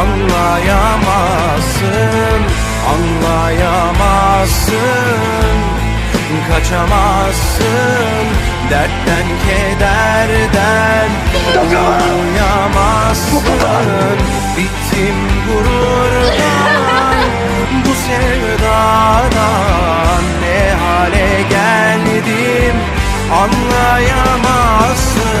anlayamazsın Anlayamazsın. Kaçamazsın Dertten kederden. Uyamazsın Bittim gururdan. Bu sevdadan Ne hale geldim? Anlayamazsın